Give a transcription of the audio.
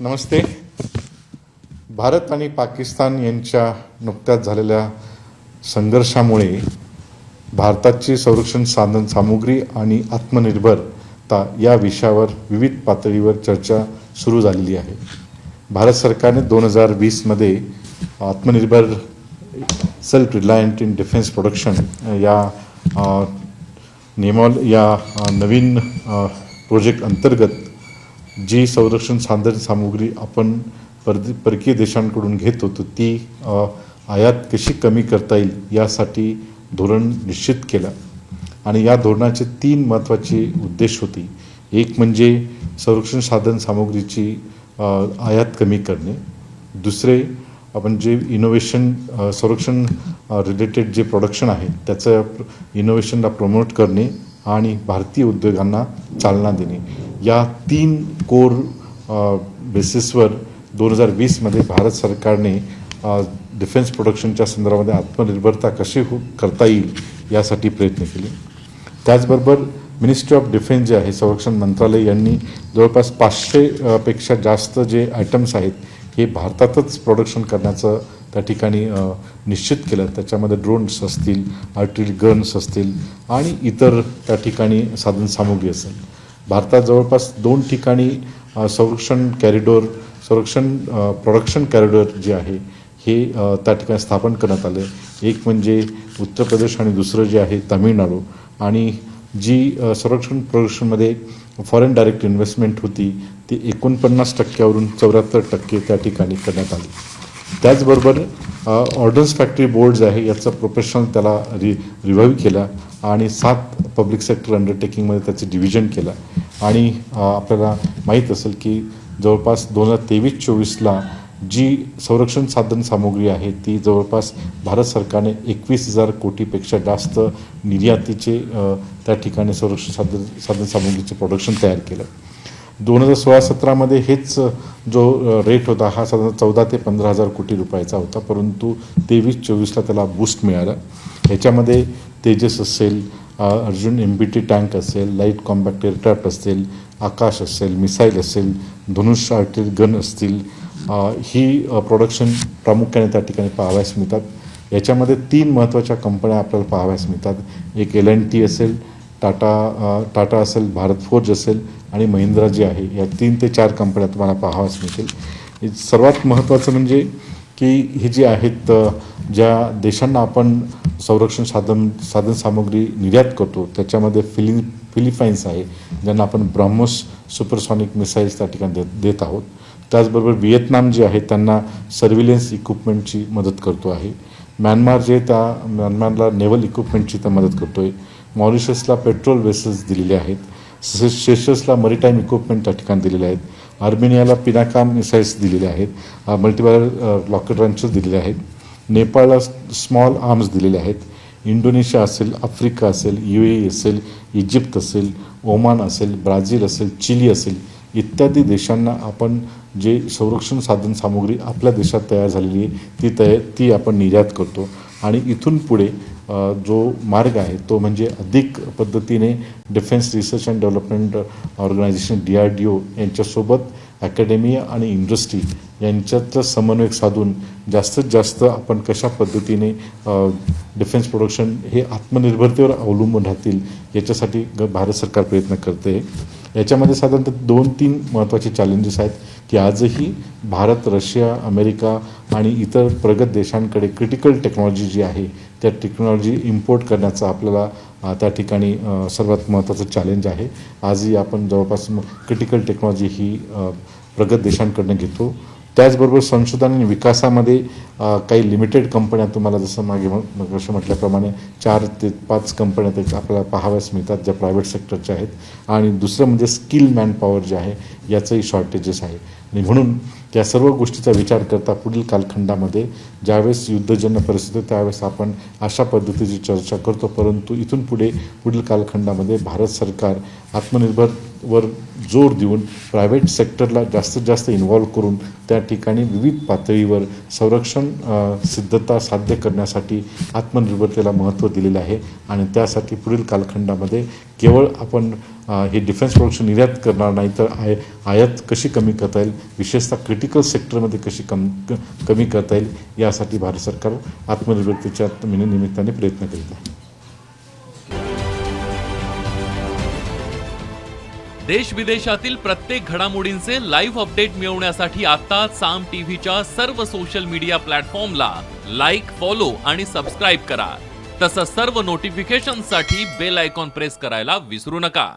नमस्ते. भारत आणि पाकिस्तान यांच्या नुकत्याच झालेल्या संघर्षामुळे भारताची संरक्षण साधन सामुग्री आणि आत्मनिर्भरता या विषयावर विविध पातळीवर चर्चा सुरू झालेली आहे. भारत सरकारने दोन हजार वीसमध्ये आत्मनिर्भर self reliant in defence production या अ, नियमावल या नवीन प्रोजेक्ट अंतर्गत जी संरक्षण साधन सामुग्री आपण परदे परकीय देशांकडून घेत होतो ती आयात कशी कमी करता येईल यासाठी धोरण निश्चित केलं. आणि या धोरणाचे तीन महत्त्वाचे उद्देश होती. एक म्हणजे संरक्षण साधन सामुग्रीची आयात कमी करणे. दुसरे आपण जे इनोव्हेशन संरक्षण रिलेटेड जे प्रोडक्शन आहे त्याचं इनोव्हेशनला प्रमोट करणे आणि भारतीय उद्योगांना चालना देणे. या तीन कोर बेसिसवर दोन हजार वीसमध्ये भारत सरकारने डिफेन्स प्रोडक्शनच्या संदर्भामध्ये आत्मनिर्भरता कशी हो करता येईल यासाठी प्रयत्न केले. त्याचबरोबर मिनिस्ट्री ऑफ डिफेन्स जे आहे संरक्षण मंत्रालय यांनी जवळपास पाचशे पेक्षा जास्त जे आयटम्स आहेत हे भारतातच प्रोडक्शन करण्याचं त्या ठिकाणी निश्चित केलं. त्याच्यामध्ये ड्रोन्स असतील आर्टिल गन्स असतील आणि इतर त्या ठिकाणी साधनसामुग्री असेल. भारतात जवळपास दोन ठिकाणी संरक्षण कॅरिडोर संरक्षण प्रोडक्शन कॅरिडोर जे आहे हे त्या ठिकाणी स्थापन करण्यात आलं. एक म्हणजे उत्तर प्रदेश आणि दुसरं जे आहे तामिळनाडू. आणि जी संरक्षण प्रोडक्शनमध्ये फॉरेन डायरेक्ट इन्व्हेस्टमेंट होती ती एकोणपन्नास टक्क्यावरून चौऱ्याहत्तर टक्के त्या ठिकाणी करण्यात आली. त्याचबरोबर ऑर्डन्स फॅक्टरी बोर्ड जे आहे याचं प्रोफेशनल त्याला रि रिव्हाइव केला आणि सात पब्लिक सेक्टर अंडरटेकिंगमध्ये त्याचं डिव्हिजन केलं. आणि आपल्याला माहीत असेल की जवळपास दोन हजार तेवीस चोवीसला जी संरक्षण साधन सामुग्री आहे ती जवळपास भारत सरकारने एकवीस हजार कोटीपेक्षा जास्त निर्यातीचे त्या ठिकाणी संरक्षण साधन साधन सामुग्रीचे प्रोडक्शन तयार केलं. दोन हजार सोळा सतरामध्ये हेच जो रेट होता हा साधारण चौदा ते पंधरा हजार कोटी रुपयाचा होता परंतु तेवीस चोवीसला त्याला बूस्ट मिळाला. ह्याच्यामध्ये तेजस असेल Arjun M B T tank असेल लाइट कॉम्बॅक्ट एअरक्राफ्ट असतील आकाश असेल मिसाईल असेल धनुष आर्टिल गन असतील ही प्रोडक्शन प्रामुख्याने त्या ठिकाणी पाहावयास मिळतात. याच्यामध्ये तीन महत्त्वाच्या कंपन्या आपल्याला पाहावयास मिळतात. एक एल एन टी असेल टाटा टाटा असेल भारत फोर्ज असेल आणि महिंद्रा जी आहे. या तीन ते चार कंपन्या तुम्हाला पाहाव्यास मिळतील. सर्वात महत्त्वाचं म्हणजे की ही जी आहेत ज्या देशांना आपण संरक्षण साधन साधन सामग्री निर्यात करतो त्याच्यामध्ये फिलि फिलिपाईन्स आहे ज्यांना आपण ब्रह्मोस सुपरसॉनिक मिसाईल्स त्या ठिकाणी देत देत आहोत. त्याचबरोबर व्हिएतनाम जे आहे त्यांना सर्व्हिलन्स इक्विपमेंटची मदत करतो आहे. म्यानमार जे त्या म्यानमारला नेव्हल इक्विपमेंटची तर मदत करतो आहे मॉरिशसला पेट्रोल वेसल्स दिलेले आहेत. से सेशसला मरीटाईम इक्विपमेंट त्या ठिकाणी दिलेले आहेत. आर्मेनियाला पिनाकाम मिसाईल्स दिलेले आहेत मल्टीबायर लॉकेट लॉन्चर्स दिलेले आहेत नेपाळला स्मॉल आर्म्स दिलेले आहेत इंडोनेशिया असेल आफ्रिका असेल यू ए असेल इजिप्त असेल ओमान असेल ब्राझील असेल चिली असेल इत्यादी देशांना आपण जे संरक्षण साधन सामुग्री आपल्या देशात तयार झालेली आहे ती तया ती आपण निर्यात करतो. आणि इथून पुढे जो मार्ग आहे तो म्हणजे अधिक पद्धतीने defence research and development organisation D R D O यांच्यासोबत अकॅडमी आणि इंडस्ट्री यांच्यातलं समन्वय साधून जास्तीत जास्त आपण कशा पद्धतीने डिफेन्स प्रोडक्शन हे आत्मनिर्भरतेवर अवलंबून राहतील याच्यासाठी ग भारत सरकार प्रयत्न करते. याच्यामध्ये साधारणतः दोन तीन महत्त्वाचे चॅलेंजेस आहेत की आजही भारत रशिया अमेरिका आणि इतर प्रगत देशांकडे क्रिटिकल टेक्नॉलॉजी जी आहे त्या टेक्नॉलॉजी इम्पोर्ट करण्याचं आपल्याला त्या ठिकाणी सर्वात महत्त्वाचं चॅलेंज आहे. आजही आपण जवळपास क्रिटिकल टेक्नॉलॉजी ही प्रगत देशांकडनं घेतो. त्याचबरोबर संशोधन आणि विकासामध्ये काही लिमिटेड कंपन्या तुम्हाला जसं मागे जसं म्हटल्याप्रमाणे चार ते पाच कंपन्या त्या आपल्याला पाहाव्यास मिळतात ज्या प्रायव्हेट सेक्टरच्या आहेत. आणि दुसरं म्हणजे स्किल मॅनपॉवर जे आहे याचंही शॉर्टेजेस आहे. आणि म्हणून त्या सर्व गोष्टीचा विचार करता पुढील कालखंडामध्ये ज्यावेळेस युद्धजन्य परिस्थिती त्यावेळेस आपण अशा पद्धतीची चर्चा करतो. परंतु इथून पुढे पुढील कालखंडामध्ये भारत सरकार आत्मनिर्भर वर जोर देऊन प्रायव्हेट सेक्टरला जास्तीत जास्त इन्व्हॉल्व करून त्या ठिकाणी विविध पातळीवर संरक्षण सिद्धता साध्य करण्यासाठी आत्मनिर्भरतेला महत्त्व दिलेलं आहे. आणि त्यासाठी पुढील कालखंडामध्ये केवळ आपण हे डिफेन्स प्रोडक्शन निर्यात करणार नाही तर आय आयात कशी कमी करता येईल विशेषतः क्रिटिकल सेक्टरमध्ये कशी कम क- कमी करता येईल यासाठी भारत सरकार आत्मनिर्भरतेच्या निमित्ताने प्रयत्न करीत आहे. देश विदेशातील प्रत्येक घडामोडींचे लाईव्ह अपडेट मिळवण्यासाठी आता साम टीव्हीच्या सर्व सोशल मीडिया प्लॅटफॉर्मला लाईक फॉलो आणि सबस्क्राईब करा. तसंच सर्व नोटिफिकेशनसाठी बेल आयकॉन प्रेस करायला विसरू नका.